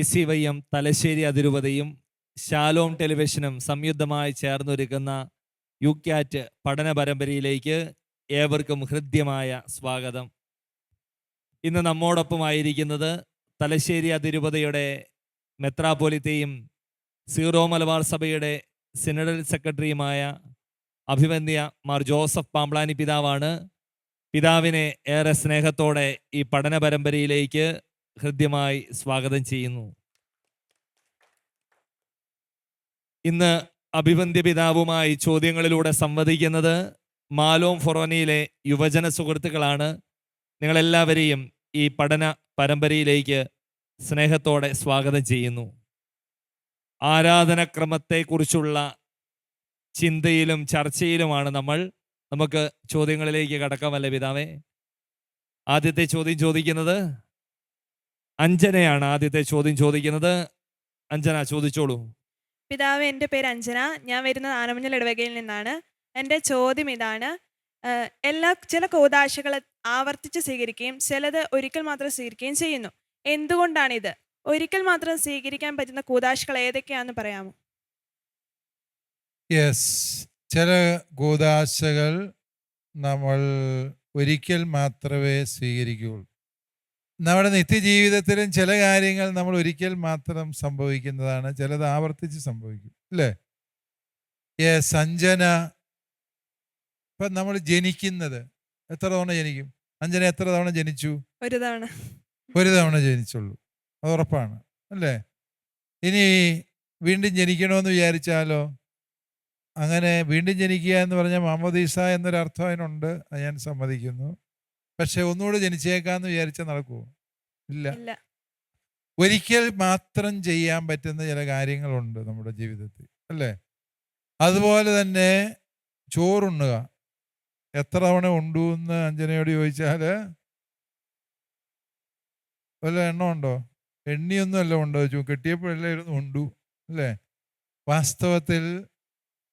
A C Y M Thalassery അതിരൂപതയും Shalom ടെലിവിഷനും സംയുക്തമായി ചേർന്നൊരുക്കുന്ന U cat പഠന പരമ്പരയിലേക്ക് ഏവർക്കും ഹൃദ്യമായ സ്വാഗതം. ഇന്ന് നമ്മോടൊപ്പമായിരിക്കുന്നത് തലശ്ശേരി അതിരൂപതയുടെ മെത്രാപോലിത്തെയും സീറോ മലബാർ സഭയുടെ സിനഡൽ സെക്രട്ടറിയുമായ അഭിവന്യ മാർ ജോസഫ് പാമ്പ്ലാനി പിതാവാണ്. പിതാവിനെ ഏറെ സ്നേഹത്തോടെ ഈ പഠന പരമ്പരയിലേക്ക് ഹൃദ്യമായി സ്വാഗതം ചെയ്യുന്നു. ഇന്ന് അഭിവന്ദ്യ പിതാവുമായി ചോദ്യങ്ങളിലൂടെ സംവദിക്കുന്നത് മാലോം ഫൊറോനയിലെ യുവജന സുഹൃത്തുക്കളാണ്. നിങ്ങളെല്ലാവരെയും ഈ പഠന പരമ്പരയിലേക്ക് സ്നേഹത്തോടെ സ്വാഗതം ചെയ്യുന്നു. ആരാധനക്രമത്തെക്കുറിച്ചുള്ള ചിന്തയിലും ചർച്ചയിലുമാണ് നമ്മൾ. നമുക്ക് ചോദ്യങ്ങളിലേക്ക് കടക്കാമല്ലേ പിതാവേ? ആദ്യത്തെ ചോദ്യം ചോദിക്കുന്നത് അഞ്ജനയാണ് ആദ്യത്തെ ചോദ്യം ചോദിക്കുന്നത്. അഞ്ജന ചോദിച്ചോളൂ. പിതാവ് എന്റെ പേര് അഞ്ജന. ഞാൻ വരുന്നത് ആനമഞ്ഞൽ ഇടവകയിൽ നിന്നാണ്. എന്റെ ചോദ്യം ഇതാണ്. എല്ലാ ചില കോതാശകൾ ആവർത്തിച്ച് സ്വീകരിക്കുകയും ചിലത് ഒരിക്കൽ മാത്രം സ്വീകരിക്കുകയും ചെയ്യുന്നു. എന്തുകൊണ്ടാണിത്? ഒരിക്കൽ മാത്രം സ്വീകരിക്കാൻ പറ്റുന്ന കൂതാശകൾ ഏതൊക്കെയാണെന്ന് പറയാമോ? യെസ്. ചില കൂതാശകൾ നമ്മൾ ഒരിക്കൽ മാത്രമേ സ്വീകരിക്കുകയുള്ളൂ. നമ്മുടെ നിത്യജീവിതത്തിലും ചില കാര്യങ്ങൾ നമ്മൾ ഒരിക്കൽ മാത്രം സംഭവിക്കുന്നതാണ് ചിലത് ആവർത്തിച്ച് സംഭവിക്കും അല്ലേ? ഏ സഞ്ജന. ഇപ്പം നമ്മൾ ജനിക്കുന്നത് എത്ര തവണ ജനിക്കും? അഞ്ജന എത്ര തവണ ജനിച്ചു? ഒരു തവണ. ഒരു തവണ ജനിച്ചുള്ളൂ അത് ഉറപ്പാണ് അല്ലേ? ഇനി വീണ്ടും ജനിക്കണമെന്ന് വിചാരിച്ചാലോ? അങ്ങനെ വീണ്ടും ജനിക്കുക എന്ന് പറഞ്ഞാൽ മാമോദീസ എന്നൊരർത്ഥം അതിനുണ്ട് അത് ഞാൻ സമ്മതിക്കുന്നു. പക്ഷെ ഒന്നുകൂടെ ജനിച്ചേക്കാന്ന് വിചാരിച്ചാൽ നടക്കുമോ ഇല്ല. ഒരിക്കൽ മാത്രം ചെയ്യാൻ പറ്റുന്ന ചില കാര്യങ്ങളുണ്ട് നമ്മുടെ ജീവിതത്തിൽ അല്ലേ? അതുപോലെ തന്നെ ചോറുണ്ണുക. എത്ര തവണ ഉണ്ടു എന്ന് അഞ്ജനയോട് ചോദിച്ചാൽ വല്ല എണ്ണ ഉണ്ടോ? എണ്ണിയൊന്നും അല്ല ഉണ്ടോ ചോ കെട്ടിയപ്പോഴല്ലായിരുന്നു ഉണ്ടു അല്ലേ? വാസ്തവത്തിൽ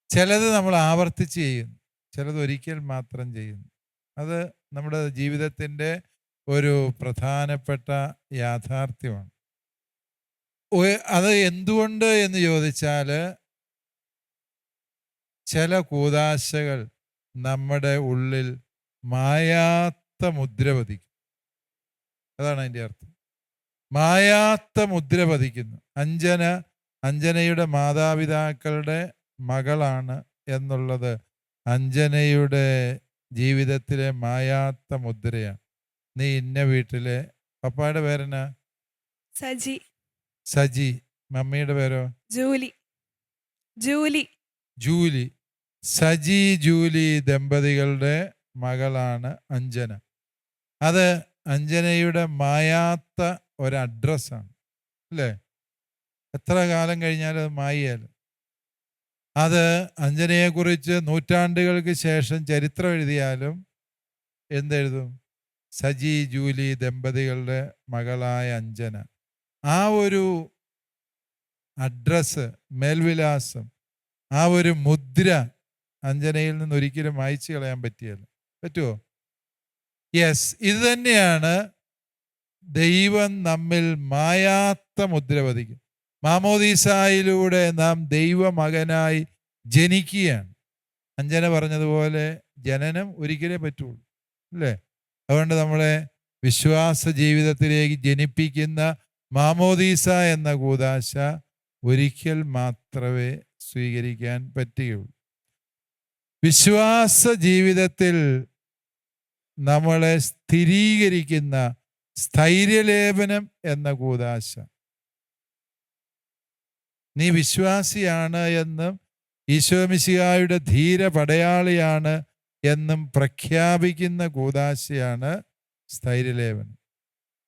ചിലത് നമ്മൾ ആവർത്തിച്ച് ചെയ്യുന്നു. ചിലത് ഒരിക്കൽ മാത്രം ചെയ്യുന്നു. അത് നമ്മുടെ ജീവിതത്തിന്റെ ഒരു പ്രധാനപ്പെട്ട യാഥാർത്ഥ്യമാണ്. അത് എന്തുകൊണ്ട് എന്ന് ചോദിച്ചാൽ ചില കൂതാശകൾ നമ്മുടെ ഉള്ളിൽ മായാത്ത മുദ്ര പതിക്കും. അതാണ് അതിന്റെ അർത്ഥം. മായാത്ത മുദ്ര പതിക്കുന്നു. അഞ്ജന അഞ്ജനയുടെ മാതാപിതാക്കളുടെ മകളാണ് എന്നുള്ളത് അഞ്ജനയുടെ ജീവിതത്തിലെ മായാത്ത മുദ്രയാണ്. നീ ഇന്ന വീട്ടിലെ പപ്പായുടെ പേരെന്നാ? സജി. സജി. മമ്മിയുടെ പേരോ? Julie. Julie. Julie. Saji Julie ദമ്പതികളുടെ മകളാണ് അഞ്ജന. അത് അഞ്ജനയുടെ മായാത്ത ഒരു അഡ്രസ്സാണ് അല്ലേ? എത്ര കാലം കഴിഞ്ഞാലും അത് മായിയാലും അത് അഞ്ജനയെക്കുറിച്ച് നൂറ്റാണ്ടുകൾക്ക് ശേഷം ചരിത്രം എഴുതിയാലും എന്തെഴുതും? സജി ജൂലി ദമ്പതികളുടെ മകളായ അഞ്ജന. ആ ഒരു അഡ്രസ്സ് മേൽവിലാസം ആ ഒരു മുദ്ര അഞ്ജനയിൽ നിന്ന് ഒരിക്കലും മായ്ച്ചു കളയാൻ പറ്റിയല്ല. പറ്റുമോ യെസ് ഇത് തന്നെയാണ് ദൈവം നമ്മിൽ മായാത്ത മുദ്ര പതിക്കും. മാമോദീസായിലൂടെ നാം ദൈവമകനായി ജനിക്കുകയാണ്. അഞ്ജന പറഞ്ഞതുപോലെ ജനനം ഒരിക്കലേ പറ്റുള്ളൂ അല്ലേ? അതുകൊണ്ട് നമ്മളെ വിശ്വാസ ജീവിതത്തിലേക്ക് ജനിപ്പിക്കുന്ന മാമോദീസ എന്ന കൂതാശ ഒരിക്കൽ മാത്രമേ സ്വീകരിക്കാൻ പറ്റുകയുള്ളൂ. വിശ്വാസ ജീവിതത്തിൽ നമ്മളെ സ്ഥിരീകരിക്കുന്ന സ്ഥൈര്യലേപനം എന്ന കൂതാശ നീ വിശ്വാസിയാണ് എന്നും ഈശോമിശിഹായുടെ ധീര പടയാളിയാണ് എന്നും പ്രഖ്യാപിക്കുന്ന കൂതാശയാണ് സ്ഥൈര്യലേപനം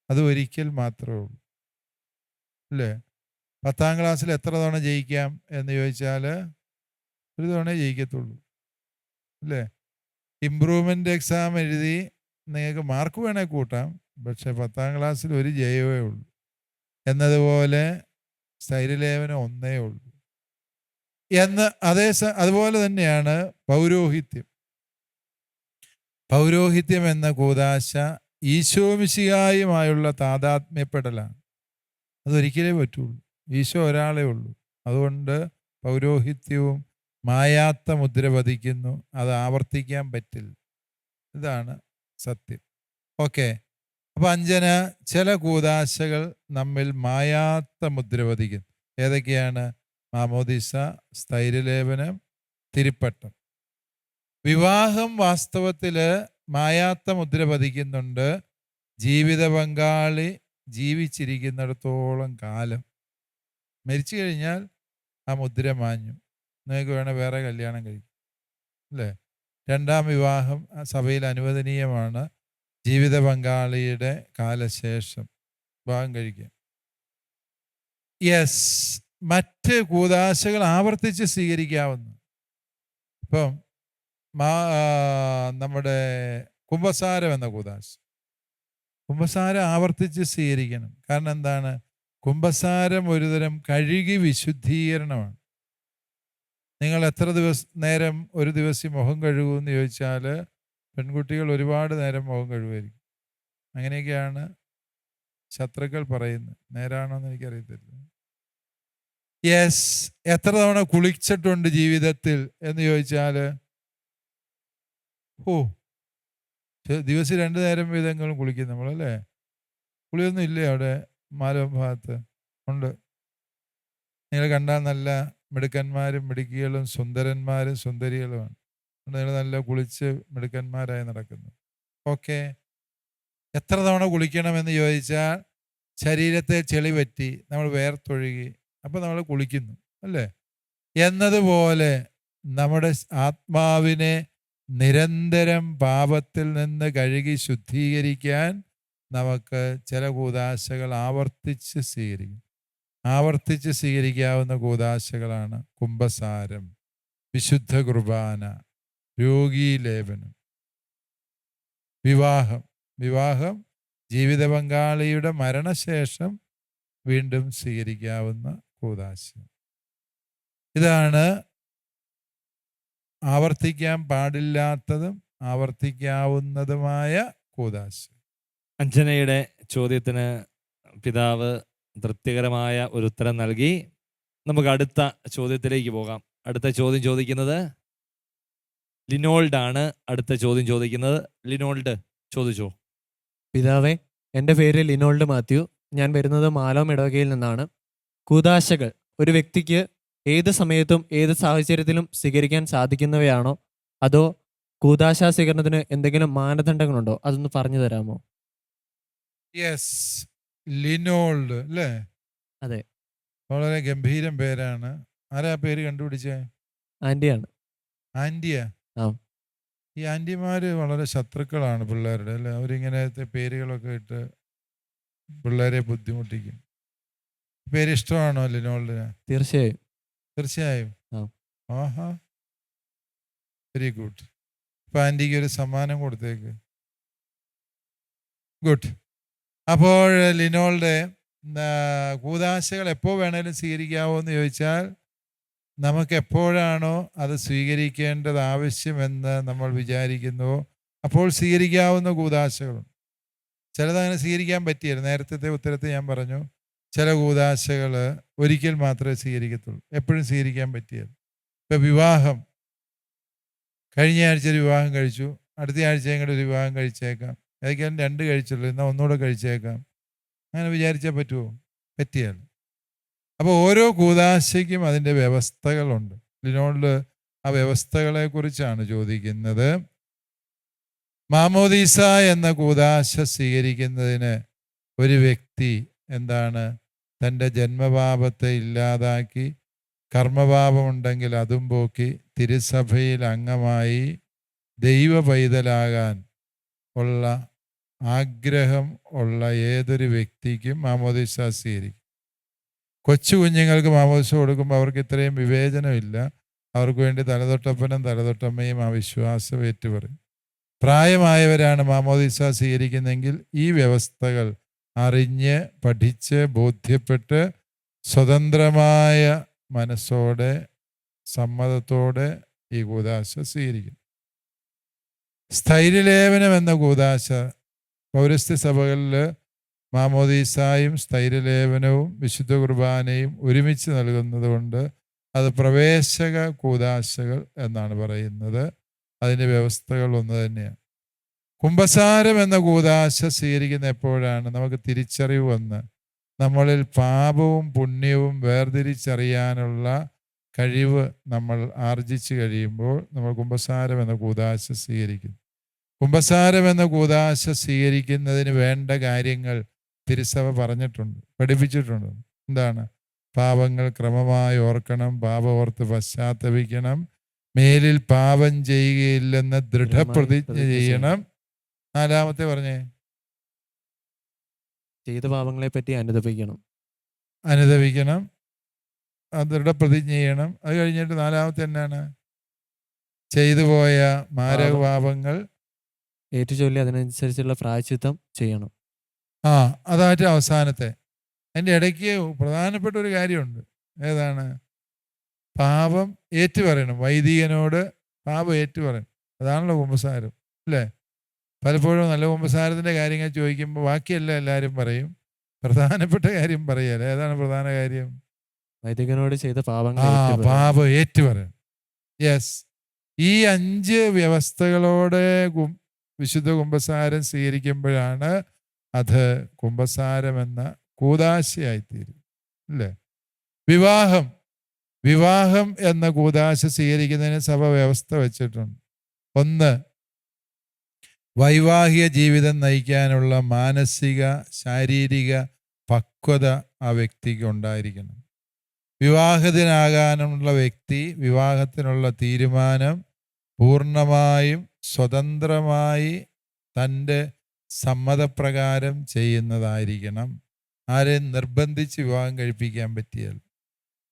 അത് ഒരിക്കൽ മാത്രമേ ഉള്ളൂ. അല്ലേ? പത്താം ക്ലാസ്സിൽ എത്ര തവണ ജയിക്കാം എന്ന് ചോദിച്ചാൽ ഒരു തവണ ജയിക്കത്തുള്ളൂ. അല്ലേ? ഇമ്പ്രൂവ്മെന്റ് എക്സാം എഴുതി നിങ്ങൾക്ക് മാർക്ക് വേണേൽ കൂട്ടാം പക്ഷെ പത്താം ക്ലാസ്സിൽ ഒരു ജയമേ ഉള്ളൂ. എന്നതുപോലെ സ്ഥൈര്യലേപനം ഒന്നേ ഉള്ളൂ. എന്ന് അതേ അതുപോലെ തന്നെയാണ് പൗരോഹിത്യം. പൗരോഹിത്യം എന്ന കൂതാശ ഈശോമിശികായുമായുള്ള താതാത്മ്യപ്പെടലാണ്. അതൊരിക്കലേ പറ്റുള്ളൂ. ഈശോ ഒരാളേ ഉള്ളൂ. അതുകൊണ്ട് പൗരോഹിത്യവും മായാത്ത മുദ്ര പതിക്കുന്നു. അത് ആവർത്തിക്കാൻ പറ്റില്ല. ഇതാണ് സത്യം. ഓക്കെ. അപ്പം അഞ്ചന് ചില കൂതാശകൾ നമ്മിൽ മായാത്ത മുദ്ര ഏതൊക്കെയാണ്? മാമോദിസ സ്ഥൈര്യലേപനം തിരുപ്പട്ടം. വിവാഹം വാസ്തവത്തിൽ മായാത്ത മുദ്ര പതിക്കുന്നുണ്ട്. ജീവിത പങ്കാളി ജീവിച്ചിരിക്കുന്നിടത്തോളം കാലം. മരിച്ചു കഴിഞ്ഞാൽ ആ മുദ്ര മാഞ്ഞു. നിങ്ങൾക്ക് വേണേൽ വേറെ കല്യാണം കഴിക്കും. അല്ലേ? രണ്ടാം വിവാഹം സഭയിൽ അനുവദനീയമാണ്. ജീവിത പങ്കാളിയുടെ കാലശേഷം ഭാഗം കഴിക്കുക. യെസ് മറ്റ് കൂതാശകൾ ആവർത്തിച്ച് സ്വീകരിക്കാവുന്നു. ഇപ്പം മാ നമ്മുടെ കുംഭസാരം എന്ന കൂതാശ കുംഭസാരം ആവർത്തിച്ച് സ്വീകരിക്കണം. കാരണം എന്താണ്? കുംഭസാരം ഒരുതരം കഴുകി വിശുദ്ധീകരണമാണ്. നിങ്ങൾ എത്ര ദിവസം നേരം ഒരു ദിവസം മുഖം കഴുകുമെന്ന് ചോദിച്ചാൽ പെൺകുട്ടികൾ ഒരുപാട് നേരം മുഖം കഴുകുമായിരിക്കും. അങ്ങനെയൊക്കെയാണ് ശത്രുക്കൾ പറയുന്നത്. നേരാണോ എന്ന് എനിക്കറിയത്തില്ല. യെസ് എത്ര തവണ കുളിച്ചിട്ടുണ്ട് ജീവിതത്തിൽ എന്ന് ചോദിച്ചാൽ ഓ ദിവസം രണ്ടു നേരം വീതങ്ങളും കുളിക്കും നമ്മളല്ലേ? കുളിയൊന്നും ഇല്ലേ അവിടെ? മാലവം ഭാഗത്ത് ഉണ്ട്. നിങ്ങൾ കണ്ടാൽ നല്ല മിടുക്കന്മാരും മിടുക്കികളും സുന്ദരന്മാരും സുന്ദരികളുമാണ്. നിങ്ങൾ നല്ല കുളിച്ച് മിടുക്കന്മാരായി നടക്കുന്നു. ഓക്കെ. എത്ര തവണ കുളിക്കണമെന്ന് ചോദിച്ചാൽ ശരീരത്തെ ചെളി പറ്റി നമ്മൾ വേർത്തൊഴുകി അപ്പോൾ നമ്മൾ കുളിക്കുന്നു അല്ലേ? എന്നതുപോലെ നമ്മുടെ ആത്മാവിനെ നിരന്തരം പാപത്തിൽ നിന്ന് കഴുകി ശുദ്ധീകരിക്കാൻ നമുക്ക് ചില കൂതാശകൾ ആവർത്തിച്ച് സ്വീകരിക്കും. ആവർത്തിച്ച് സ്വീകരിക്കാവുന്ന കൂതാശകളാണ് കുംഭസാരം വിശുദ്ധ കുർബാന രോഗീലേപനം വിവാഹം. വിവാഹം ജീവിത പങ്കാളിയുടെ മരണശേഷം വീണ്ടും സ്വീകരിക്കാവുന്ന കൂതാശയം ഇതാണ് ആവർത്തിക്കാൻ പാടില്ലാത്തതും ആവർത്തിക്കാവുന്നതുമായ കൂതാശയം അഞ്ജനയുടെ ചോദ്യത്തിന് പിതാവ് തൃപ്തികരമായ ഒരു ഉത്തരം നൽകി. നമുക്ക് അടുത്ത ചോദ്യത്തിലേക്ക് പോകാം. അടുത്ത ചോദ്യം ചോദിക്കുന്നത് ലിനോൾഡ് ആണ് അടുത്ത ചോദ്യം ചോദിക്കുന്നത്. ലിനോൾഡ് ചോദിച്ചോ? പിതാവേ എന്റെ പേര് ലിനോൾഡ് മാത്യു. ഞാൻ വരുന്നത് മാലോം ഇടവകയിൽ നിന്നാണ്. കൂതാശകൾ ഒരു വ്യക്തിക്ക് ഏത് സമയത്തും ഏത് സാഹചര്യത്തിലും സ്വീകരിക്കാൻ സാധിക്കുന്നവയാണോ? അതോ കൂതാശ സ്വീകരണത്തിന് എന്തെങ്കിലും മാനദണ്ഡങ്ങളുണ്ടോ? അതൊന്ന് പറഞ്ഞു തരാമോ? യെസ് ലിനോൾഡ് അല്ലേ? അതെ. വളരെ ഗംഭീരം പേരാണ്. ആരാ പേര് കണ്ടുപിടിച്ചേ? ആന്റിയാണ് ആന്റിയ? ആ. ഈ ആന്റിമാര് വളരെ ശത്രുക്കളാണ് പിള്ളേരുടെ അല്ലെ? അവരിങ്ങനത്തെ പേരുകളൊക്കെ ഇട്ട് പിള്ളേരെ ബുദ്ധിമുട്ടിക്കും. പേര് ഇഷ്ടമാണോ ലിനോൾഡിന്? തീർച്ചയായും. തീർച്ചയായും? ആഹാ. വെരി ഗുഡ് ഇപ്പൊ ആന്റിക്ക് ഒരു സമ്മാനം കൊടുത്തേക്ക്. ഗുഡ് അപ്പോൾ ലിനോളുടെ കൂതാശകൾ എപ്പോൾ വേണേലും സ്വീകരിക്കാവോ എന്ന് ചോദിച്ചാൽ നമുക്ക് എപ്പോഴാണോ അത് സ്വീകരിക്കേണ്ടത് ആവശ്യമെന്ന് നമ്മൾ വിചാരിക്കുന്നുവോ അപ്പോൾ സ്വീകരിക്കാവുന്ന കൂതാശകളുണ്ട് ചിലതങ്ങനെ സ്വീകരിക്കാൻ പറ്റിയില്ല. നേരത്തെ ഉത്തരത്തിൽ ഞാൻ പറഞ്ഞു ചില കൂതാശകൾ ഒരിക്കൽ മാത്രമേ സ്വീകരിക്കത്തുള്ളൂ. എപ്പോഴും സ്വീകരിക്കാൻ പറ്റിയത്. ഇപ്പം വിവാഹം. കഴിഞ്ഞ ആഴ്ച ഒരു വിവാഹം കഴിച്ചു. അടുത്ത ആഴ്ചയും കൂടെ ഒരു വിവാഹം കഴിച്ചേക്കാം. ഏതൊക്കെയാലും രണ്ട് കഴിച്ചുള്ളൂ. എന്നാൽ ഒന്നുകൂടെ കഴിച്ചേക്കാം. അങ്ങനെ വിചാരിച്ചാൽ പറ്റുമോ? പറ്റിയാൽ അപ്പോൾ ഓരോ കൂതാശയ്ക്കും അതിന്റെ വ്യവസ്ഥകളുണ്ട്. ഇതിനോട് ആ വ്യവസ്ഥകളെ കുറിച്ചാണ് ചോദിക്കുന്നത്. മാമോദീസ എന്ന കൂതാശ സ്വീകരിക്കുന്നതിന് ഒരു വ്യക്തി എന്താണ്? തന്റെ ജന്മപാപത്തെ ഇല്ലാതാക്കി കർമ്മപാപമുണ്ടെങ്കിൽ അതും പോക്കി തിരുസഭയിൽ അംഗമായി ദൈവ പൈതലാകാൻ ഉള്ള ആഗ്രഹം ഉള്ള ഏതൊരു വ്യക്തിക്കും മാമോദീസ സ്വീകരിക്കും. കൊച്ചു കുഞ്ഞുങ്ങൾക്ക് മാമോദിസ കൊടുക്കുമ്പോൾ അവർക്ക് ഇത്രയും വിവേചനമില്ല. അവർക്ക് വേണ്ടി തലതൊട്ടപ്പനും തലതൊട്ടമ്മയും ആ വിശ്വാസം ഏറ്റുപറയും. പ്രായമായവരാണ് മാമോദിസ സ്വീകരിക്കുന്നെങ്കിൽ ഈ വ്യവസ്ഥകൾ അറിഞ്ഞ് പഠിച്ച് ബോധ്യപ്പെട്ട് സ്വതന്ത്രമായ മനസ്സോടെ സമ്മതത്തോടെ ഈ കൂതാശ സ്വീകരിക്കും. സ്ഥൈര്യലേപനം എന്ന കൂതാശ പൗരസ്ത്യ സഭകളിൽ മാമോദീസായും സ്ഥൈര്യലേപനവും വിശുദ്ധ കുർബാനയും ഒരുമിച്ച് നൽകുന്നതുകൊണ്ട് അത് പ്രവേശക കൂതാശകൾ എന്നാണ് പറയുന്നത്. അതിന്റെ വ്യവസ്ഥകൾ ഒന്ന് തന്നെയാണ്. കുംഭസാരം എന്ന കൂതാശ സ്വീകരിക്കുന്ന എപ്പോഴാണ്? നമുക്ക് തിരിച്ചറിവ് വന്ന് നമ്മളിൽ പാപവും പുണ്യവും വേർതിരിച്ചറിയാനുള്ള കഴിവ് നമ്മൾ ആർജിച്ചു കഴിയുമ്പോൾ നമ്മൾ കുംഭസാരം എന്ന കൂതാശ സ്വീകരിക്കുന്നു. കുംഭസാരം എന്ന കൂതാശ സ്വീകരിക്കുന്നതിന് വേണ്ട കാര്യങ്ങൾ തിരുസഭ പറഞ്ഞിട്ടുണ്ട് പഠിപ്പിച്ചിട്ടുണ്ട്. എന്താണ്? പാപങ്ങൾ ക്രമമായി ഓർക്കണം പാപം ഓർത്ത് പശ്ചാത്തപിക്കണം മേലിൽ പാപം ചെയ്യുകയില്ലെന്ന് ദൃഢപ്രതിജ്ഞ ചെയ്യണം. നാലാമത്തെ പറഞ്ഞേ. ചെയ്ത പാപങ്ങളെ പറ്റി അനുദപിക്കണം. അനുദപിക്കണം ദൃഢപ്രതിജ്ഞ ചെയ്യണം. അത് കഴിഞ്ഞിട്ട് നാലാമത്തെ എന്നാണ്? ചെയ്തു പോയ മാരകപാപങ്ങൾ ഏറ്റുചൊല്ലി അതിനനുസരിച്ചുള്ള പ്രായച്ചിത്തം ചെയ്യണം. ആ അതായിട്ട് അവസാനത്തെ. അതിന്റെ ഇടയ്ക്ക് പ്രധാനപ്പെട്ട ഒരു കാര്യമുണ്ട്. ഏതാണ്? പാപം ഏറ്റു പറയണം വൈദികനോട് പാപം ഏറ്റു പറയണം അതാണല്ലോ കുമ്പസാരം അല്ലേ? പലപ്പോഴും നല്ല കുമ്പസാരത്തിന്റെ കാര്യങ്ങൾ ചോദിക്കുമ്പോൾ ബാക്കിയെല്ലാം എല്ലാവരും പറയും. പ്രധാനപ്പെട്ട കാര്യം പറയല്ലേ? ഏതാണ് പ്രധാന കാര്യം? വൈദികനോട് ചെയ്ത പാപങ്ങൾ ആ പാപം ഏറ്റു പറയണം യെസ് ഈ അഞ്ച് വ്യവസ്ഥകളോടെ വിശുദ്ധ കുമ്പസാരം സ്വീകരിക്കുമ്പോഴാണ് അത് കുംഭസാരമെന്ന കൂതാശയായിത്തീരും അല്ലേ? വിവാഹം വിവാഹം എന്ന കൂതാശ സ്വീകരിക്കുന്നതിന് സഭ വ്യവസ്ഥ വച്ചിട്ടുണ്ട്. ഒന്ന് വൈവാഹിക ജീവിതം നയിക്കാനുള്ള മാനസിക ശാരീരിക പക്വത ആ വ്യക്തിക്ക് ഉണ്ടായിരിക്കണം. വിവാഹിതനാകാനുള്ള വ്യക്തി വിവാഹത്തിനുള്ള തീരുമാനം പൂർണമായും സ്വതന്ത്രമായി തന്റെ സമ്മതപ്രകാരം ചെയ്യുന്നതായിരിക്കണം. ആരെയും നിർബന്ധിച്ച് വിവാഹം കഴിപ്പിക്കാൻ പറ്റിയാൽ.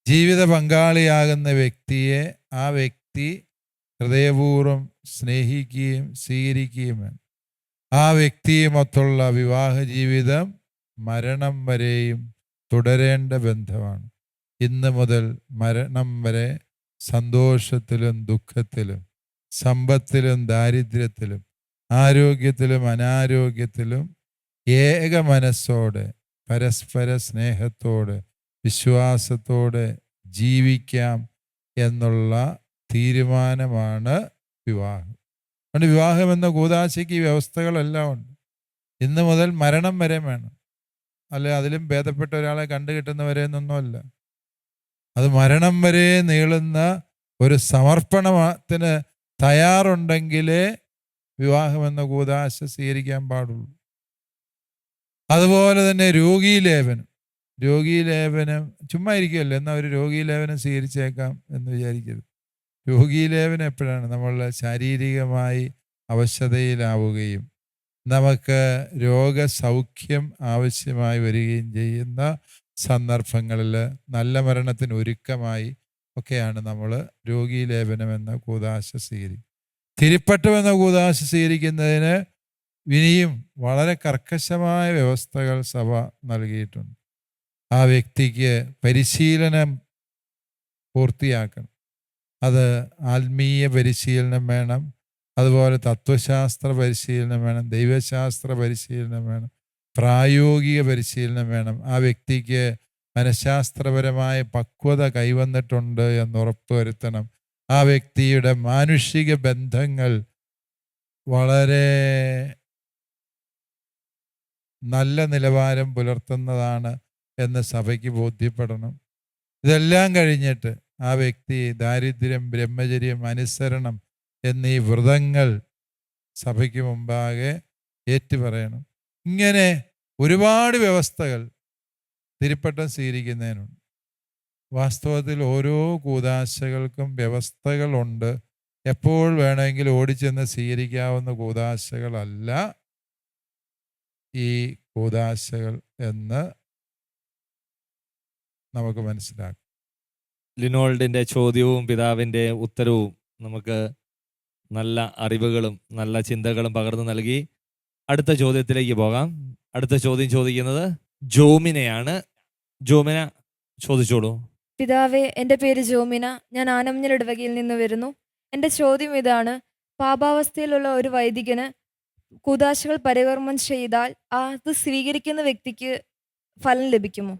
ജീവിത പങ്കാളിയാകുന്ന വ്യക്തിയെ ആ വ്യക്തി ഹൃദയപൂർവം സ്നേഹിക്കുകയും സ്വീകരിക്കുകയും വേണം. ആ വ്യക്തിയുമൊത്തുള്ള വിവാഹ ജീവിതം മരണം വരെയും തുടരേണ്ട ബന്ധമാണ്. ഇന്ന് മുതൽ മരണം വരെ സന്തോഷത്തിലും ദുഃഖത്തിലും സമ്പത്തിലും ദാരിദ്ര്യത്തിലും ആരോഗ്യത്തിലും അനാരോഗ്യത്തിലും ഏക മനസ്സോടെ പരസ്പര സ്നേഹത്തോടെ വിശ്വാസത്തോടെ ജീവിക്കാം എന്നുള്ള തീരുമാനമാണ് വിവാഹം. അതുകൊണ്ട് വിവാഹം എന്ന കൂതാശയ്ക്ക് ഈ വ്യവസ്ഥകളെല്ലാം ഉണ്ട്. ഇന്ന് മുതൽ മരണം വരെ വേണം. അല്ലെ അതിലും ഭേദപ്പെട്ട ഒരാളെ കണ്ടു കിട്ടുന്നവരെ എന്നൊന്നുമല്ല. അത് മരണം വരെ നീളുന്ന ഒരു സമർപ്പണത്തിന് തയ്യാറുണ്ടെങ്കിലേ വിവാഹം എന്ന കൂതാശ സ്വീകരിക്കാൻ പാടുള്ളൂ. അതുപോലെ തന്നെ രോഗീലേപനം. രോഗീലേപനം ചുമ്മാ ഇരിക്കുമല്ലോ എന്നാൽ ഒരു രോഗീലേപനം സ്വീകരിച്ചേക്കാം എന്ന് വിചാരിക്കരുത്. രോഗീലേപനം എപ്പോഴാണ് നമ്മൾ ശാരീരികമായി അവശതയിലാവുകയും നമുക്ക് രോഗസൗഖ്യം ആവശ്യമായി വരികയും ചെയ്യുന്ന സന്ദർഭങ്ങളിൽ നല്ല മരണത്തിന് ഒരുക്കമായി ഒക്കെയാണ് നമ്മൾ രോഗീലേപനം എന്ന കൂതാശ സ്വീകരിക്കുക. തിരിപ്പട്ടം എന്ന കൂതാശ സ്വീകരിക്കുന്നതിന് ഇനിയും വളരെ കർക്കശമായ വ്യവസ്ഥകൾ സഭ നൽകിയിട്ടുണ്ട്. ആ വ്യക്തിക്ക് പരിശീലനം പൂർത്തിയാക്കണം. അത് ആത്മീയ പരിശീലനം വേണം. അതുപോലെ തത്വശാസ്ത്ര പരിശീലനം വേണം. ദൈവശാസ്ത്ര പരിശീലനം വേണം. പ്രായോഗിക പരിശീലനം വേണം. ആ വ്യക്തിക്ക് മനഃശാസ്ത്രപരമായ പക്വത കൈവന്നിട്ടുണ്ട് എന്ന് ഉറപ്പുവരുത്തണം. ആ വ്യക്തിയുടെ മാനുഷിക ബന്ധങ്ങൾ വളരെ നല്ല നിലവാരം പുലർത്തുന്നതാണ് എന്ന് സഭയ്ക്ക് ബോധ്യപ്പെടണം. ഇതെല്ലാം കഴിഞ്ഞിട്ട് ആ വ്യക്തി ദാരിദ്ര്യം ബ്രഹ്മചര്യം അനുസരണം എന്നീ വ്രതങ്ങൾ സഭയ്ക്ക് മുമ്പാകെ ഏറ്റുപറയണം. ഇങ്ങനെ ഒരുപാട് വ്യവസ്ഥകൾ തിരുപ്പട്ടം സ്വീകരിക്കുന്നതിനുണ്ട്. വാസ്തവത്തിൽ ഓരോ കൂതാശകൾക്കും വ്യവസ്ഥകളുണ്ട്. എപ്പോൾ വേണമെങ്കിലും ഓടിച്ചെന്ന് സ്വീകരിക്കാവുന്ന കൂതാശകളല്ല ഈ കൂതാശകൾ എന്ന് നമുക്ക് മനസ്സിലാക്കാം. ലിനോൾഡിന്റെ ചോദ്യവും പിതാവിന്റെ ഉത്തരവും നമുക്ക് നല്ല അറിവുകളും നല്ല ചിന്തകളും പകർന്നു നൽകി. അടുത്ത ചോദ്യത്തിലേക്ക് പോകാം. അടുത്ത ചോദ്യം ചോദിക്കുന്നത് ജോമിനെയാണ്. ജോമിന ചോദിച്ചോളൂ. പിതാവേ എന്റെ പേര് ജോമിന. ഞാൻ ആനമഞ്ഞൽ ഇടവകയിൽ നിന്ന് വരുന്നു. എന്റെ ചോദ്യം ഇതാണ്. പാപാവസ്ഥയിലുള്ള ഒരു വൈദികന് കൂതാശകൾ പരികർമ്മം ചെയ്താൽ അത് സ്വീകരിക്കുന്ന വ്യക്തിക്ക് ഫലം ലഭിക്കുമോ?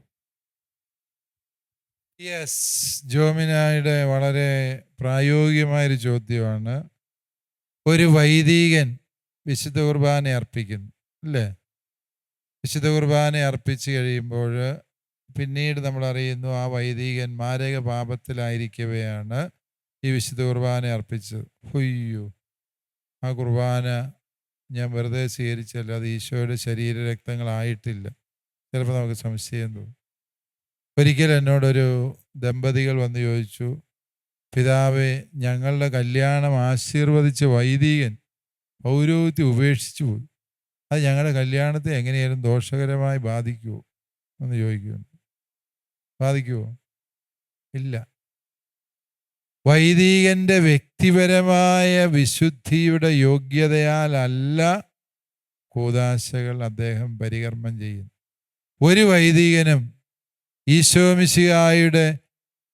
യെസ് ജോമിനയുടെ വളരെ പ്രായോഗികമായൊരു ചോദ്യമാണ്. ഒരു വൈദികൻ വിശുദ്ധ കുർബാന അർപ്പിക്കുന്നു അല്ലേ? വിശുദ്ധ കുർബാന അർപ്പിച്ച് കഴിയുമ്പോൾ പിന്നീട് നമ്മൾ അറിയുന്നു ആ വൈദികൻ മാരക പാപത്തിലായിരിക്കവെയാണ് ഈ വിശുദ്ധ കുർബാന അർപ്പിച്ചത്. ഹുയ്യോ. ആ കുർബാന ഞാൻ വെറുതെ സ്വീകരിച്ചല്ല. അത് ഈശോയുടെ ശരീര രക്തങ്ങളായിട്ടില്ല ചിലപ്പോൾ നമുക്ക് സംശയം തോന്നും. ഒരിക്കൽ എന്നോടൊരു ദമ്പതികൾ വന്ന് ചോദിച്ചു പിതാവെ ഞങ്ങളുടെ കല്യാണം ആശീർവദിച്ച വൈദികൻ പൗരോഹിത്യം ഉപേക്ഷിച്ചു പോയി. അത് ഞങ്ങളുടെ കല്യാണത്തെ എങ്ങനെയാലും ദോഷകരമായി ബാധിക്കുമോ? എന്ന് ചോദിക്കുന്നുണ്ട് ബാധിക്കുമോ ഇല്ല. വൈദികന്റെ വ്യക്തിപരമായ വിശുദ്ധിയുടെ യോഗ്യതയാലല്ല കൂതാശകൾ അദ്ദേഹം പരികർമ്മം ചെയ്യുന്നു ഒരു വൈദികനും ഈശോമിശിഹായുടെ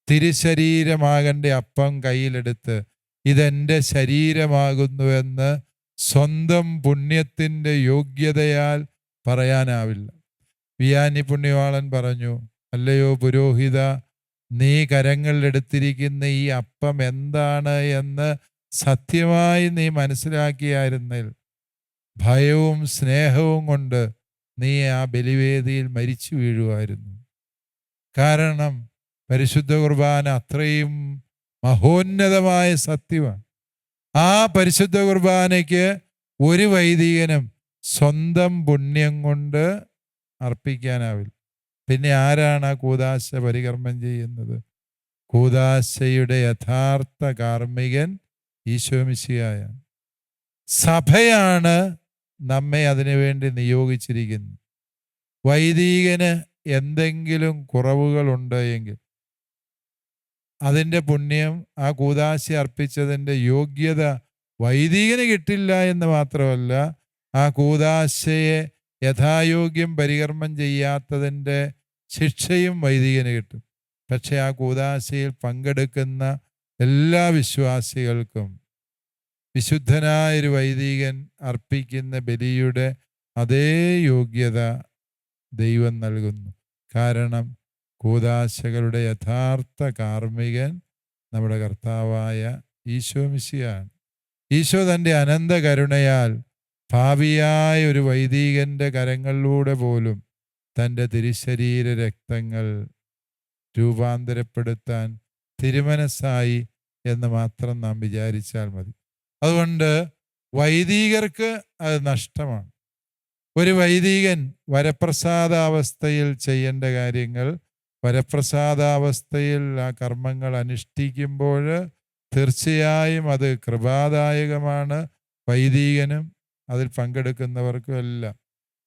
തിരുശരീരമാകേണ്ട അപ്പം കയ്യിലെടുത്ത് ഇതെന്റെ ശരീരമാകുന്നുവെന്ന് സ്വന്തം പുണ്യത്തിന്റെ യോഗ്യതയാൽ പറയാനാവില്ല. വിയാനി പുണ്യവാളൻ പറഞ്ഞു അല്ലയോ പുരോഹിത നീ കരങ്ങളിലെടുത്തിരിക്കുന്ന ഈ അപ്പം എന്താണ് എന്ന് സത്യമായി നീ മനസ്സിലാക്കിയായിരുന്നിൽ ഭയവും സ്നേഹവും കൊണ്ട് നീ ആ ബലിവേദിയിൽ മരിച്ചു വീഴുമായിരുന്നു കാരണം പരിശുദ്ധ കുർബാന അത്രയും മഹോന്നതമായ സത്യമാണ്. ആ പരിശുദ്ധ കുർബാനയ്ക്ക് ഒരു വൈദികനും സ്വന്തം പുണ്യം കൊണ്ട് അർപ്പിക്കാനാവില്ല. പിന്നെ ആരാണ് ആ കൂതാശ പരികർമ്മം ചെയ്യുന്നത്? കൂതാശയുടെ യഥാർത്ഥ കാർമ്മികൻ ഈശോമിശിയായ സഭയാണ് നമ്മെ അതിനുവേണ്ടി നിയോഗിച്ചിരിക്കുന്നത്. വൈദികന് എന്തെങ്കിലും കുറവുകളുണ്ട് എങ്കിൽ അതിന്റെ പുണ്യം ആ കൂതാശ അർപ്പിച്ചതിന്റെ യോഗ്യത വൈദികന് കിട്ടില്ല എന്ന് മാത്രമല്ല ആ കൂതാശയെ യഥായോഗ്യം പരികർമ്മം ചെയ്യാത്തതിന്റെ ശിക്ഷയും വൈദികന് കിട്ടും. പക്ഷെ ആ കൂതാശയിൽ പങ്കെടുക്കുന്ന എല്ലാ വിശ്വാസികൾക്കും വിശുദ്ധനായൊരു വൈദികൻ അർപ്പിക്കുന്ന ബലിയുടെ അതേ യോഗ്യത ദൈവം നൽകുന്നു. കാരണം കൂതാശകളുടെ യഥാർത്ഥ കാർമ്മികൻ നമ്മുടെ കർത്താവായ ഈശോ മിശിയാണ് ഈശോ തന്റെ അനന്ത കരുണയാൽ ഭാവിയായ ഒരു വൈദികന്റെ കരങ്ങളിലൂടെ പോലും തന്റെ തിരുശരീര രക്തങ്ങൾ രൂപാന്തരപ്പെടുത്താൻ തിരുമനസ്സായി എന്ന് മാത്രം നാം വിചാരിച്ചാൽ മതി. അതുകൊണ്ട് വൈദികർക്ക് അത് നഷ്ടമാണ്. ഒരു വൈദികൻ വരപ്രസാദാവസ്ഥയിൽ ചെയ്യേണ്ട കാര്യങ്ങൾ വരപ്രസാദാവസ്ഥയിൽ ആ കർമ്മങ്ങൾ അനുഷ്ഠിക്കുമ്പോൾ തീർച്ചയായും അത് കൃപാദായകമാണ് വൈദികനും അതിൽ പങ്കെടുക്കുന്നവർക്കും എല്ലാം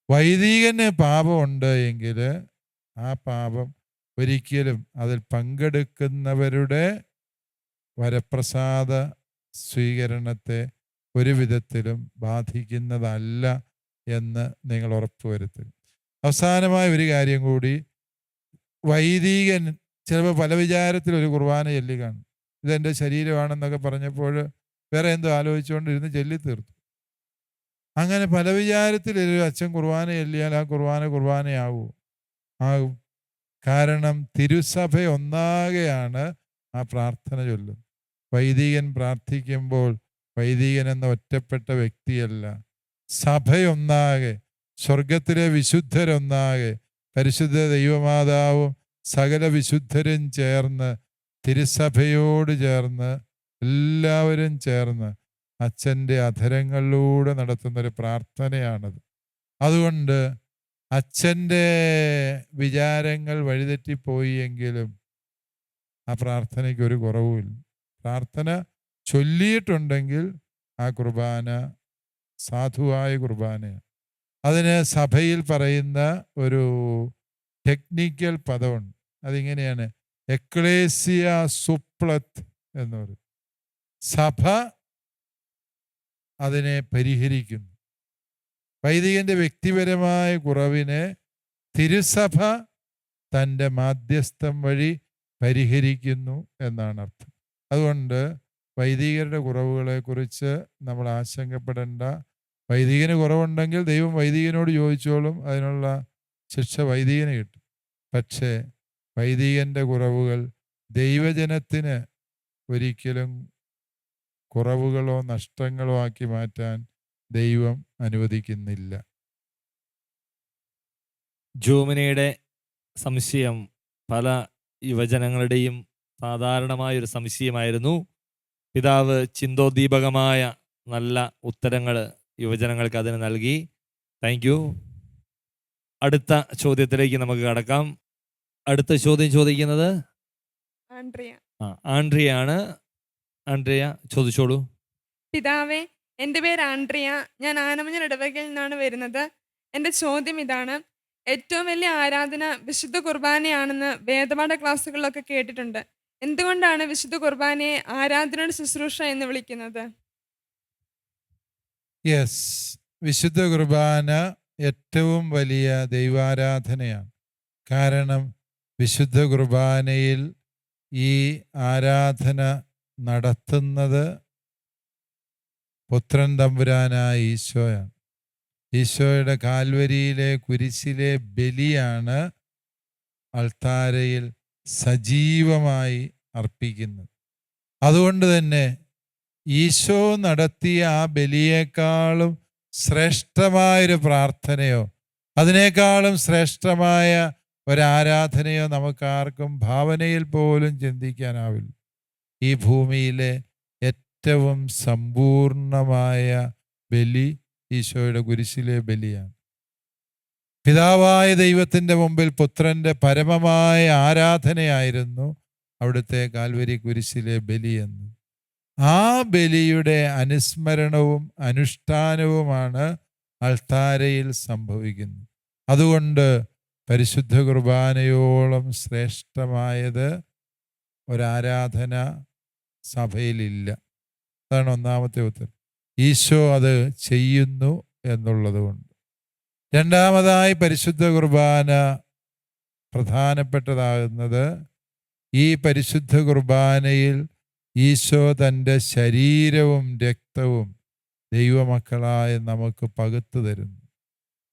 വൈദികന് പാപമുണ്ട് എങ്കിൽ ആ പാപം ഒരിക്കലും അതിൽ പങ്കെടുക്കുന്നവരുടെ വരപ്രസാദ സ്വീകരണത്തെ ഒരു വിധത്തിലും ബാധിക്കുന്നതല്ല എന്ന് നിങ്ങൾ ഉറപ്പുവരുത്തുക അവസാനമായ ഒരു കാര്യം കൂടി. വൈദികൻ ചിലപ്പോൾ പല വിചാരത്തിൽ ഒരു കുർബാന ചൊല്ലി കാണും ഇതെന്റെ ശരീരമാണെന്നൊക്കെ പറഞ്ഞപ്പോൾ വേറെ എന്തോ ആലോചിച്ചുകൊണ്ട് ഇരുന്ന് ചൊല്ലി തീർത്തു അങ്ങനെ പല വിചാരത്തിൽ അച്ഛൻ കുർബാന ചൊല്ലിയാൽ ആ കുർബാന കുർബാനയാവൂ. ആകും. കാരണം തിരുസഭ ഒന്നാകെയാണ് ആ പ്രാർത്ഥന ചൊല്ലുന്നത്. വൈദികൻ പ്രാർത്ഥിക്കുമ്പോൾ വൈദികൻ എന്ന ഒറ്റപ്പെട്ട വ്യക്തിയല്ല. സഭയൊന്നാകെ സ്വർഗത്തിലെ വിശുദ്ധരൊന്നാകെ പരിശുദ്ധ ദൈവമാതാവും സകല വിശുദ്ധരും ചേർന്ന് തിരുസഭയോട് ചേർന്ന് എല്ലാവരും ചേർന്ന് അച്ഛന്റെ അധരങ്ങളിലൂടെ നടത്തുന്നൊരു പ്രാർത്ഥനയാണത്. അതുകൊണ്ട് അച്ഛന്റെ വിചാരങ്ങൾ വഴിതെറ്റിപ്പോയി എങ്കിലും ആ പ്രാർത്ഥനയ്ക്ക് ഒരു കുറവുമില്ല. പ്രാർത്ഥന ചൊല്ലിയിട്ടുണ്ടെങ്കിൽ ആ കുർബാന സാധുവായ കുർബാനയാണ്. അതിന് സഭയിൽ പറയുന്ന ഒരു ടെക്നിക്കൽ പദമുണ്ട്. അതിങ്ങനെയാണ്. എക്ലേസിയ സുപ്ലത്ത് എന്ന് പറയും. സഭ അതിനെ പരിഹരിക്കുന്നു. വൈദികന്റെ വ്യക്തിപരമായ കുറവിനെ തിരുസഭ തന്റെ മാധ്യസ്ഥം വഴി പരിഹരിക്കുന്നു എന്നാണ് അർത്ഥം. അതുകൊണ്ട് വൈദികരുടെ കുറവുകളെക്കുറിച്ച് നമ്മൾ ആശങ്കപ്പെടേണ്ട. വൈദികന് കുറവുണ്ടെങ്കിൽ ദൈവം വൈദികനോട് ചോദിച്ചോളും അതിനുള്ള ശിക്ഷ വൈദികന് കിട്ടും. പക്ഷേ വൈദികന്റെ കുറവുകൾ ദൈവജനത്തിന് ഒരിക്കലും കുറവുകളോ നഷ്ടങ്ങളോ ആക്കി മാറ്റാൻ ദൈവം അനുവദിക്കുന്നില്ല. ജോമിനയുടെ സംശയം പല യുവജനങ്ങളുടെയും സാധാരണമായ ഒരു സംശയമായിരുന്നു. പിതാവ് ചിന്തോദ്ദീപകമായ നല്ല ഉത്തരങ്ങൾ യുവജനങ്ങൾക്ക് അതിന് നൽകി. താങ്ക് യു അടുത്ത ചോദ്യത്തിലേക്ക് നമുക്ക് കടക്കാം. അടുത്ത ചോദ്യം ചോദിക്കുന്നത്? ആൻഡ്രിയ. ആ ആൻഡ്രിയാണ് ആൻഡ്രിയ ചോദിച്ചോളൂ. പിതാവേ എന്റെ പേര് ആൻഡ്രിയ. ഞാൻ ആനമഞ്ഞൽ ഇടവകയിൽ നിന്നാണ് വരുന്നത്. എന്റെ ചോദ്യം ഇതാണ്. ഏറ്റവും വലിയ ആരാധന വിശുദ്ധ കുർബാനയാണെന്ന് വേദപാഠ ക്ലാസ്സുകളിലൊക്കെ കേട്ടിട്ടുണ്ട്. എന്തുകൊണ്ടാണ് വിശുദ്ധ കുർബാനയെ ആരാധനയുടെ ശുശ്രൂഷ എന്ന് വിളിക്കുന്നത്? യെസ് വിശുദ്ധ കുർബാന ഏറ്റവും വലിയ ദൈവാരാധനയാണ്. കാരണം വിശുദ്ധ കുർബാനയിൽ ഈ ആരാധന നടത്തുന്നത് പുത്രൻ തമ്പുരാനായ ഈശോയാണ്. ഈശോയുടെ കാൽവരിയിലെ കുരിശിലെ ബലിയാണ് അൾത്താരയിൽ സജീവമായി അർപ്പിക്കുന്നത്. അതുകൊണ്ട് തന്നെ ഈശോ നടത്തിയ ആ ബലിയേക്കാളും ശ്രേഷ്ഠമായൊരു പ്രാർത്ഥനയോ അതിനേക്കാളും ശ്രേഷ്ഠമായ ഒരാരാധനയോ നമുക്കാർക്കും ഭാവനയിൽ പോലും ചിന്തിക്കാനാവില്ല. ഈ ഭൂമിയിലെ ഏറ്റവും സമ്പൂർണമായ ബലി ഈശോയുടെ കുരിശിലെ ബലിയാണ്. പിതാവായ ദൈവത്തിന്റെ മുമ്പിൽ പുത്രന്റെ പരമമായ ആരാധനയായിരുന്നു അവിടുത്തെ കാൽവരി കുരിശിലെ ബലിയെന്ന് ആ ബലിയുടെ അനുസ്മരണവും അനുഷ്ഠാനവുമാണ് അൾത്താരയിൽ സംഭവിക്കുന്നത്. അതുകൊണ്ട് പരിശുദ്ധ കുർബാനയോളം ശ്രേഷ്ഠമായത് ഒരാരാധന സഭയിലില്ല. അതാണ് ഒന്നാമത്തെ ഉത്തരം. ഈശോ അത് ചെയ്യുന്നു എന്നുള്ളത് കൊണ്ട്. രണ്ടാമതായി പരിശുദ്ധ കുർബാന പ്രധാനപ്പെട്ടതാകുന്നത് ഈ പരിശുദ്ധ കുർബാനയിൽ ഈശോ തന്റെ ശരീരവും രക്തവും ദൈവമക്കളായ നമുക്ക് പകുത്തു തരുന്നു.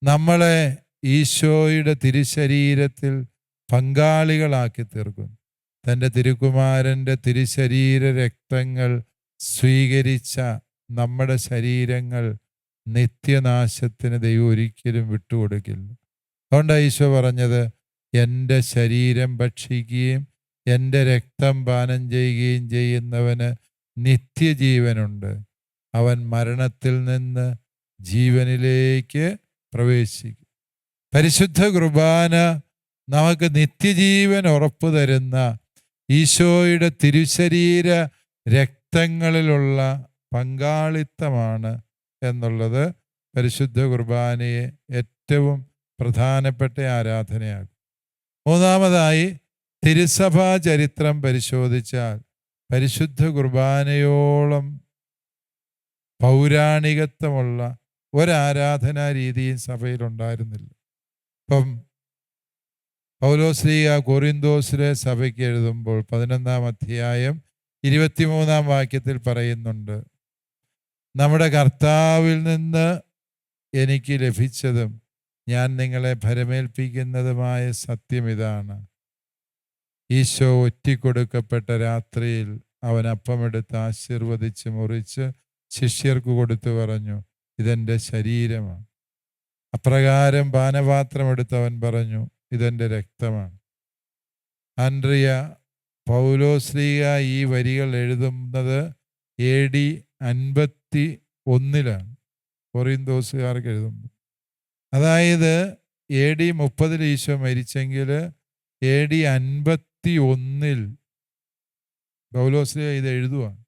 നമ്മളെ ഈശോയുടെ തിരുശരീരത്തിൽ പങ്കാളികളാക്കി തീർക്കുന്നു. തന്റെ തിരുക്കുമാരന്റെ തിരുശരീര രക്തങ്ങൾ സ്വീകരിച്ച നമ്മുടെ ശരീരങ്ങൾ നിത്യനാശത്തിന് ദൈവം ഒരിക്കലും വിട്ടുകൊടുക്കില്ല. അതുകൊണ്ട് ഈശോ പറഞ്ഞത് എന്റെ ശരീരം ഭക്ഷിക്കുകയും എന്റെ രക്തം പാനം ചെയ്യുകയും ചെയ്യുന്നവന് നിത്യജീവനുണ്ട്. അവൻ മരണത്തിൽ നിന്ന് ജീവനിലേക്ക് പ്രവേശിക്കും. പരിശുദ്ധ കുർബാന നമുക്ക് നിത്യജീവൻ ഉറപ്പു തരുന്ന ഈശോയുടെ തിരുശരീര രക്തങ്ങളിലുള്ള പങ്കാളിത്തമാണ് എന്നുള്ളത് പരിശുദ്ധ കുർബാനയെ ഏറ്റവും പ്രധാനപ്പെട്ട ആരാധനയാകും. മൂന്നാമതായി തിരുസഭാ ചരിത്രം പരിശോധിച്ചാൽ പരിശുദ്ധ കുർബാനയോളം പൗരാണികത്വമുള്ള ഒരാരാധനാ രീതിയും സഭയിലുണ്ടായിരുന്നില്ല. ഇപ്പം പൗലോശ്രീയ കൊറിന്തോസിലെ സഭയ്ക്ക് എഴുതുമ്പോൾ പതിനൊന്നാം അധ്യായം ഇരുപത്തിമൂന്നാം വാക്യത്തിൽ പറയുന്നുണ്ട് നമ്മുടെ കർത്താവിൽ നിന്ന് എനിക്ക് ലഭിച്ചതും ഞാൻ നിങ്ങളെ ഭരമേൽപ്പിക്കുന്നതുമായ സത്യം ഇതാണ്. ഈശോ ഒറ്റിക്കൊടുക്കപ്പെട്ട രാത്രിയിൽ അവൻ അപ്പമെടുത്ത് ആശീർവദിച്ച് മുറിച്ച് ശിഷ്യർക്ക് കൊടുത്തു പറഞ്ഞു ഇതെന്റെ ശരീരമാണ്. അപ്രകാരം പാനപാത്രം എടുത്ത് അവൻ പറഞ്ഞു ഇതെന്റെ രക്തമാണ്. ആൻഡ്രിയ പൗലോശ്രീക ഈ വരികൾ എഴുതുന്നത് എ ഡി അൻപത്തി ഒന്നിലാണ് കൊറിന്തോസുകാർക്ക് എഴുതുമ്പോൾ അതായത് എ ഡി മുപ്പതിൽ ഈശോ മരിച്ചെങ്കിൽ എ ഡി അൻപത്തി ഒന്നിൽ പൗലോശ്രീക ഇത് എഴുതുവാണ്.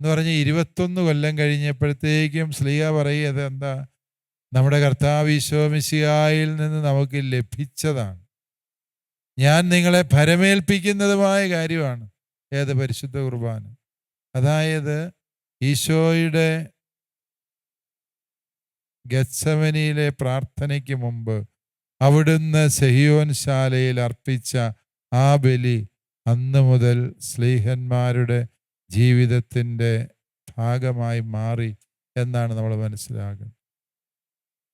എന്ന് പറഞ്ഞ് ഇരുപത്തൊന്ന് കൊല്ലം കഴിഞ്ഞപ്പോഴത്തേക്കും സ്ലീഹ പറയുക എന്താ? നമ്മുടെ കർത്താവ് ഈശോമിശിയായിൽ നിന്ന് നമുക്ക് ലഭിച്ചതാണ്. ഞാൻ നിങ്ങളെ ഭരമേൽപ്പിക്കുന്നതുമായ കാര്യമാണ് ഏത് പരിശുദ്ധ കുർബാന. അതായത് ഈശോയുടെ ഗത്സമനിയിലെ പ്രാർത്ഥനയ്ക്ക് മുമ്പ് അവിടുന്ന് സെഹിയോൻ ശാലയിൽ അർപ്പിച്ച ആ ബലി അന്ന് മുതൽ സ്ലീഹന്മാരുടെ ജീവിതത്തിന്റെ ഭാഗമായി മാറി എന്നാണ് നമ്മൾ മനസ്സിലാക്കുന്നത്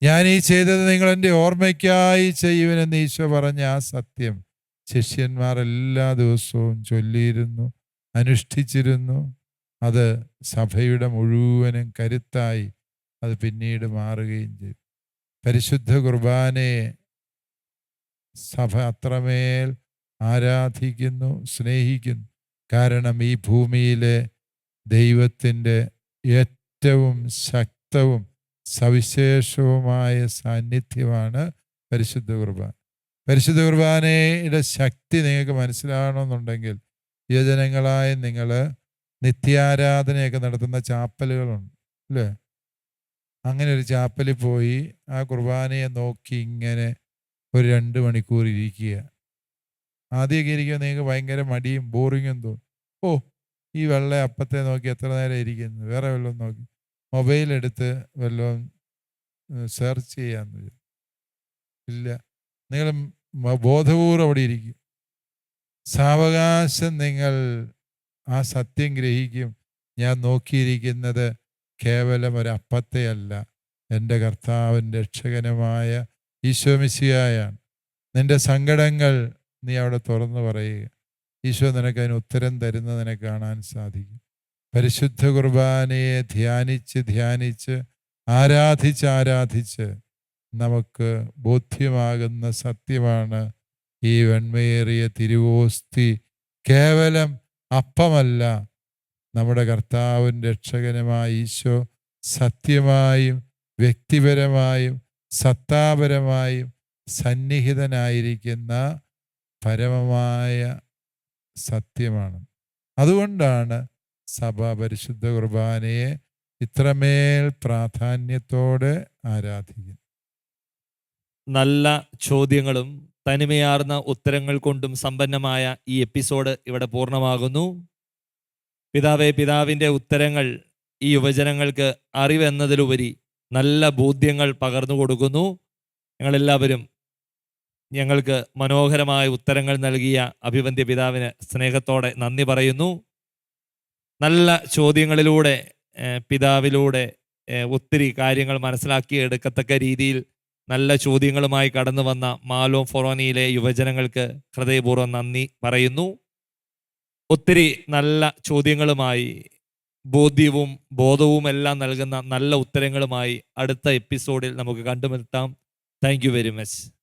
ഞാൻ ഈ ചെയ്തത് നിങ്ങൾ എന്റെ ഓർമ്മയ്ക്കായി ചെയ്യുവനെന്ന് ഈശോ പറഞ്ഞ ആ സത്യം. ശിഷ്യന്മാർ എല്ലാ ദിവസവും ചൊല്ലിയിരുന്നു അനുഷ്ഠിച്ചിരുന്നു. അത് സഭയുടെ മുഴുവനും കരുത്തായി അത് പിന്നീട് മാറുകയും ചെയ്തു. പരിശുദ്ധ കുർബാനയെ സഭ അത്രമേൽ ആരാധിക്കുന്നു സ്നേഹിക്കുന്നു. കാരണം ഈ ഭൂമിയിലെ ദൈവത്തിന്റെ ഏറ്റവും ശക്തവും സവിശേഷവുമായ സാന്നിധ്യമാണ് പരിശുദ്ധ കുർബാന. പരിശുദ്ധ കുർബാനയുടെ ശക്തി നിങ്ങൾക്ക് മനസ്സിലാകണമെന്നുണ്ടെങ്കിൽ യുവജനങ്ങളായ നിങ്ങൾ നിത്യാരാധനയൊക്കെ നടത്തുന്ന ചാപ്പലുകളുണ്ട് അല്ലേ? അങ്ങനെ ഒരു ചാപ്പലിൽ പോയി ആ കുർബാനയെ നോക്കി ഇങ്ങനെ ഒരു രണ്ട് മണിക്കൂർ ഇരിക്കുക. ആദ്യമൊക്കെ ഇരിക്കുമ്പോൾ നിങ്ങൾക്ക് ഭയങ്കര മടിയും ബോറിങ്ങും തോന്നും. ഓ ഈ വെള്ള അപ്പത്തെ നോക്കി എത്ര നേരം ഇരിക്കുന്നു? വേറെ വെള്ളം നോക്കി. മൊബൈൽ എടുത്ത് വല്ലതും സെർച്ച് ചെയ്യാന്ന്. ഇല്ല. നിങ്ങൾ ബോധപൂർവം അവിടെ ഇരിക്കും. സാവകാശം നിങ്ങൾ ആ സത്യം ഗ്രഹിക്കും. ഞാൻ നോക്കിയിരിക്കുന്നത് കേവലം ഒരു എന്റെ കർത്താവിന്റെ രക്ഷകനുമായ ഈശോമിശിയായാണ് നിന്റെ സങ്കടങ്ങൾ നീ അവിടെ തുറന്നു പറയുക. ഈശോ നിനക്ക് അതിന് ഉത്തരം നിനക്ക് കാണാൻ സാധിക്കും. പരിശുദ്ധ കുർബാനയെ ധ്യാനിച്ച് ധ്യാനിച്ച് ആരാധിച്ച് ആരാധിച്ച് നമുക്ക് ബോധ്യമാകുന്ന സത്യമാണ് ഈ വെണ്മയേറിയ തിരുവോസ്തി. കേവലം അപ്പമല്ല നമ്മുടെ കർത്താവും രക്ഷകനുമായ ഈശോ സത്യമായും വ്യക്തിപരമായും സത്താപരമായും സന്നിഹിതനായിരിക്കുന്ന പരമമായ സത്യമാണ്. അതുകൊണ്ടാണ് സഭ പരിശുദ്ധ കുർബാനയെ ഇത്രമേൽ പ്രാധാന്യത്തോടെ ആരാധിക്കുന്നു നല്ല ചോദ്യങ്ങളും തനിമയാർന്ന ഉത്തരങ്ങൾ കൊണ്ടും സമ്പന്നമായ ഈ എപ്പിസോഡ് ഇവിടെ പൂർണമാകുന്നു. പിതാവെ പിതാവിന്റെ ഉത്തരങ്ങൾ ഈ യുവജനങ്ങൾക്ക് അറിവെന്നതിലുപരി നല്ല ബോധ്യങ്ങൾ പകർന്നു കൊടുക്കുന്നു. ഞങ്ങളെല്ലാവരും ഞങ്ങൾക്ക് മനോഹരമായ ഉത്തരങ്ങൾ നൽകിയ അഭിവന്ദ്യ പിതാവിന് സ്നേഹത്തോടെ നന്ദി പറയുന്നു. നല്ല ചോദ്യങ്ങളിലൂടെ പിതാവിലൂടെ ഒത്തിരി കാര്യങ്ങൾ മനസ്സിലാക്കി എടുക്കത്തക്ക രീതിയിൽ നല്ല ചോദ്യങ്ങളുമായി കടന്നു വന്ന മാലോം ഫൊറോനിയിലെ യുവജനങ്ങൾക്ക് ഹൃദയപൂർവം നന്ദി പറയുന്നു. ഒത്തിരി നല്ല ചോദ്യങ്ങളുമായി ബോധ്യവും ബോധവും എല്ലാം നൽകുന്ന നല്ല ഉത്തരങ്ങളുമായി അടുത്ത എപ്പിസോഡിൽ നമുക്ക് കണ്ടുമുട്ടാം. Thank very much.